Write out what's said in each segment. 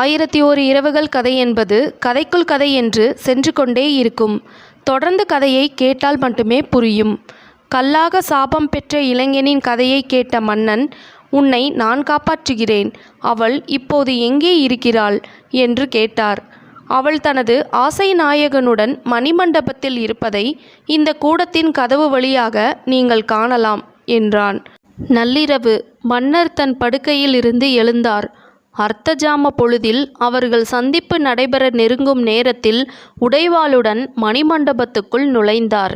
ஆயிரத்தி ஓரு இரவுகள் கதை என்பது கதைக்குள் கதை என்று சென்று கொண்டே இருக்கும். தொடர்ந்து கதையை கேட்டால் மட்டுமே புரியும். கல்லாக சாபம் பெற்ற இளைஞனின் கதையை கேட்ட மன்னன் உன்னை நான் காப்பாற்றுகிறேன். அவள் இப்போது எங்கே இருக்கிறாள்? என்று கேட்டார். அவள் தனது ஆசை நாயகனுடன் மணிமண்டபத்தில் இருப்பதை இந்த கூடத்தின் கதவு வழியாக நீங்கள் காணலாம் என்றான். நள்ளிரவு மன்னர் தன் படுக்கையில் இருந்து எழுந்தார். அர்த்தஜாம பொழுதில் அவர்கள் சந்திப்பு நடைபெற நெருங்கும் நேரத்தில் உடைவாளுடன் மணிமண்டபத்துக்குள் நுழைந்தார்.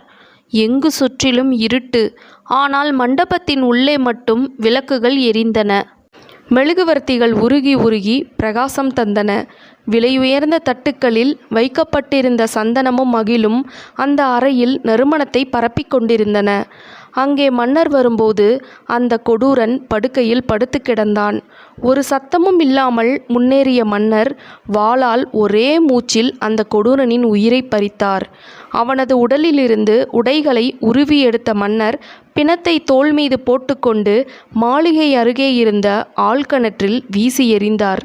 எங்கு சுற்றிலும் இருட்டு. ஆனால் மண்டபத்தின் உள்ளே மட்டும் விளக்குகள் எரிந்தன. மெழுகுவர்த்திகள் உருகி உருகி பிரகாசம் தந்தன. விலையுயர்ந்த தட்டுக்களில் வைக்கப்பட்டிருந்த சந்தனமும் மகிழும் அந்த அறையில் நறுமணத்தை பரப்பிக் கொண்டிருந்தன. அங்கே மன்னர் வரும்போது அந்த கொடூரன் படுக்கையில் படுத்து கிடந்தான். ஒரு சத்தமும் இல்லாமல் முன்னேறிய மன்னர் வாளால் ஒரே மூச்சில் அந்த கொடூரனின் உயிரை பறித்தார். அவனது உடலிலிருந்து உடைகளை உருவி எடுத்த மன்னர் பிணத்தை தோள் மீது போட்டுக்கொண்டு மாளிகை அருகே இருந்த ஆழ்கிணற்றில் வீசி எறிந்தார்.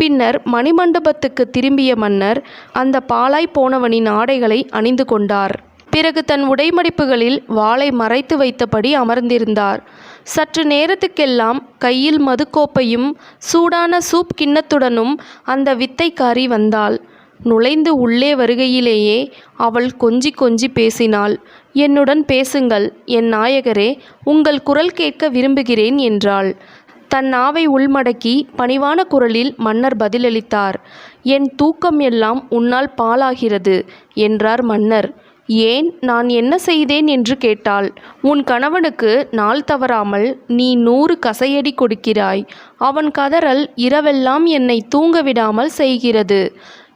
பின்னர் மணிமண்டபத்துக்கு திரும்பிய மன்னர் அந்த பாழாய் போனவனின் ஆடைகளை அணிந்து கொண்டார். பிறகு தன் உடைமடிப்புகளில் வாளை மறைத்து வைத்தபடி அமர்ந்திருந்தார். சற்று நேரத்துக்கெல்லாம் கையில் மதுக்கோப்பையும் சூடான சூப் கிண்ணத்துடனும் அந்த வித்தைக்காரி வந்தாள். நுழைந்து உள்ளே வருகையிலேயே அவள் கொஞ்சி கொஞ்சி பேசினாள். என்னுடன் பேசுங்கள் என் நாயகரே உங்கள் குரல் கேட்க விரும்புகிறேன் என்றாள். தன் நாவை உள்மடக்கி பணிவான குரலில் மன்னர் பதிலளித்தார். என் தூக்கம் எல்லாம் உன்னால் பாழாகிறது என்றார் மன்னர். ஏன் நான் என்ன செய்தேன் என்று கேட்டாள். உன் கணவனுக்கு நாள் தவறாமல் நீ நூறு கசையடி கொடுக்கிறாய். அவன் கதறல் இரவெல்லாம் என்னை தூங்க விடாமல் செய்கிறது.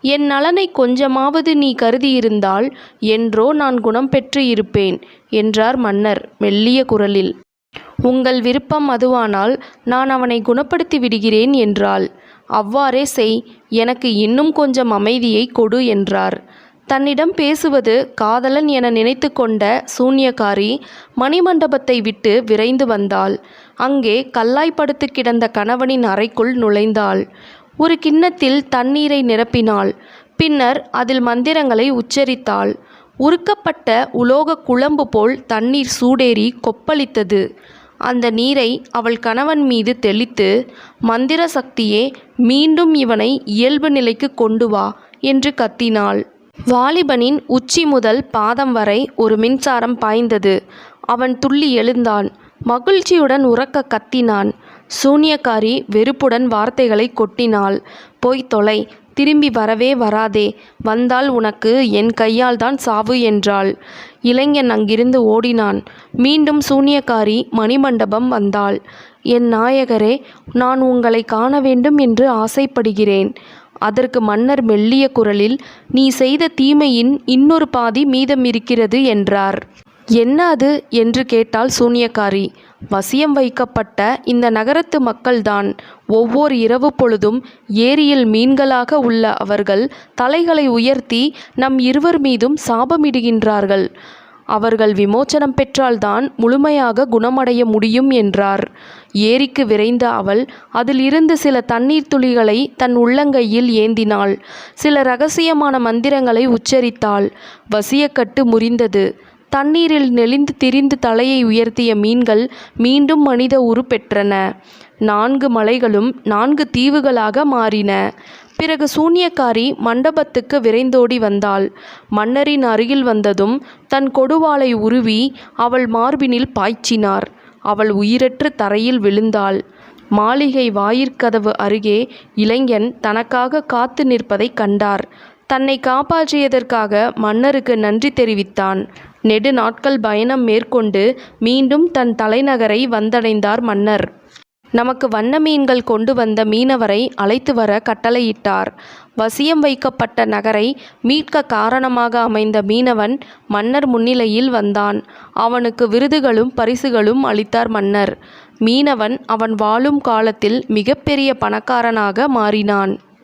என் நலனை கொஞ்சமாவது நீ கருதியிருந்தால் என்றோ நான் குணம் பெற்று இருப்பேன் என்றார் மன்னர் மெல்லிய குரலில். உங்கள் விருப்பம் அதுவானால் நான் அவனை குணப்படுத்தி விடுகிறேன் என்றாள். அவ்வாறே செய் எனக்கு இன்னும் கொஞ்சம் அமைதியை கொடு என்றார். தன்னிடம் பேசுவது காதலன் என நினைத்து கொண்ட சூன்யகாரி மணிமண்டபத்தை விட்டு விரைந்து வந்தாள். அங்கே கல்லாய்ப்படுத்து கிடந்த கணவனின் அறைக்குள் நுழைந்தாள். ஒரு கிண்ணத்தில் தண்ணீரை நிரப்பினாள். பின்னர் அதில் மந்திரங்களை உச்சரித்தாள். உருக்கப்பட்ட உலோக குழம்பு போல் தண்ணீர் சூடேறி கொப்பளித்தது. அந்த நீரை அவள் கணவன் மீது தெளித்து மந்திர சக்தியே மீண்டும் இவனை இயல்பு நிலைக்கு கொண்டு வா என்று கத்தினாள். வாலிபனின் உச்சி முதல் பாதம் வரை ஒரு மின்சாரம் பாய்ந்தது. அவன் துள்ளி எழுந்தான். மகிழ்ச்சியுடன் உறக்க கத்தினான். சூனியக்காரி வெறுப்புடன் வார்த்தைகளை கொட்டினாள். போய் தொலை. திரும்பி வரவே வராதே. வந்தால் உனக்கு என் கையால் தான் சாவு என்றாள். இளைஞன் அங்கிருந்து ஓடினான். மீண்டும் சூனியக்காரி மணிமண்டபம் வந்தாள். என் நாயகரே நான் உங்களை காண வேண்டும் என்று ஆசைப்படுகிறேன். அதற்கு மன்னர் மெல்லிய குரலில் நீ செய்த தீமையின் இன்னொரு பாதி மீதம் இருக்கிறது என்றார். என்ன அது? என்று கேட்டாள் சூனியக்காரி. வசியம் வைக்கப்பட்ட இந்த நகரத்து மக்கள்தான். ஒவ்வொரு இரவு பொழுதும் ஏரியில் மீன்களாக உள்ள அவர்கள் தலைகளை உயர்த்தி நம் இருவர் மீதும் சாபமிடுகின்றார்கள். அவர்கள் விமோச்சனம் பெற்றால்தான் முழுமையாக குணமடைய முடியும் என்றார். ஏரிக்கு விரைந்த அவள் அதில் இருந்து சில தண்ணீர் துளிகளை தன் உள்ளங்கையில் ஏந்தினாள். சில ரகசியமான மந்திரங்களை உச்சரித்தாள். வசியக்கட்டு முறிந்தது. தண்ணீரில் நெளிந்து திரிந்து தலையை உயர்த்திய மீன்கள் மீண்டும் மனித உரு பெற்றன. நான்கு மலைகளும் நான்கு தீவுகளாக மாறின. பிறகு சூனியக்காரி மண்டபத்துக்கு விரைந்தோடி வந்தாள். மன்னரின் அருகில் வந்ததும் தன் கொடுவாளை உருவி அவள் மார்பினில் பாய்ச்சினார். அவள் உயிரற்று தரையில் விழுந்தாள். மாளிகை வாயிற்கதவு அருகே இளைஞன் தனக்காக காத்து நிற்பதை கண்டார். தன்னை காப்பாற்றியதற்காக மன்னருக்கு நன்றி தெரிவித்தான். நெடு நாட்கள் பயணம் மேற்கொண்டு மீண்டும் தன் தலைநகரை வந்தடைந்தார் மன்னர். நமக்கு வண்ண மீன்கள் கொண்டு வந்த மீனவரை அழைத்து வர கட்டளையிட்டார். வசியம் வைக்கப்பட்ட நகரை மீட்க காரணமாக அமைந்த மீனவன் மன்னர் முன்னிலையில் வந்தான். அவனுக்கு விருதுகளும் பரிசுகளும் அளித்தார் மன்னர். மீனவன் அவன் வாழும் காலத்தில் மிகப்பெரிய பணக்காரனாக மாறினான்.